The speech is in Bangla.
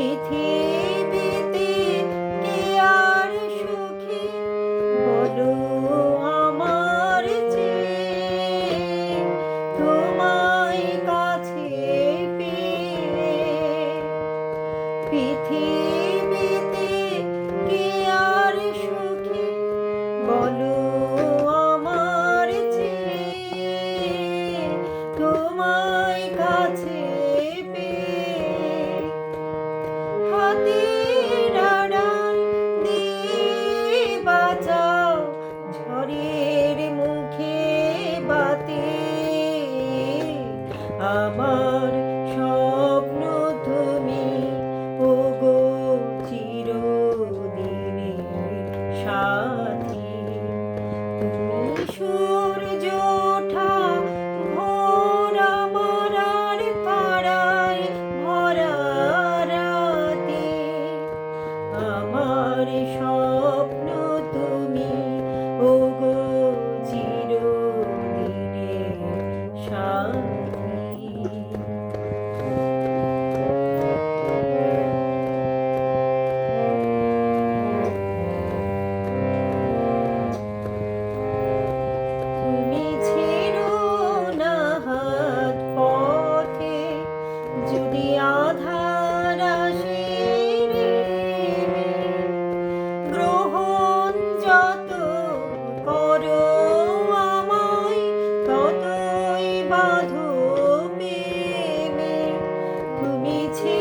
পৃথিবীতে বলো আমার তোমায় কাছে পেয়ে পৃথিবীতে কে বলো আমার তোমায় কাছে সূর্য ওঠা ভোর আমার আর তারায় ভরা রাতে। আমার স্বপ্ন তুমি ওগো চিরদিনে শান্ত মিছে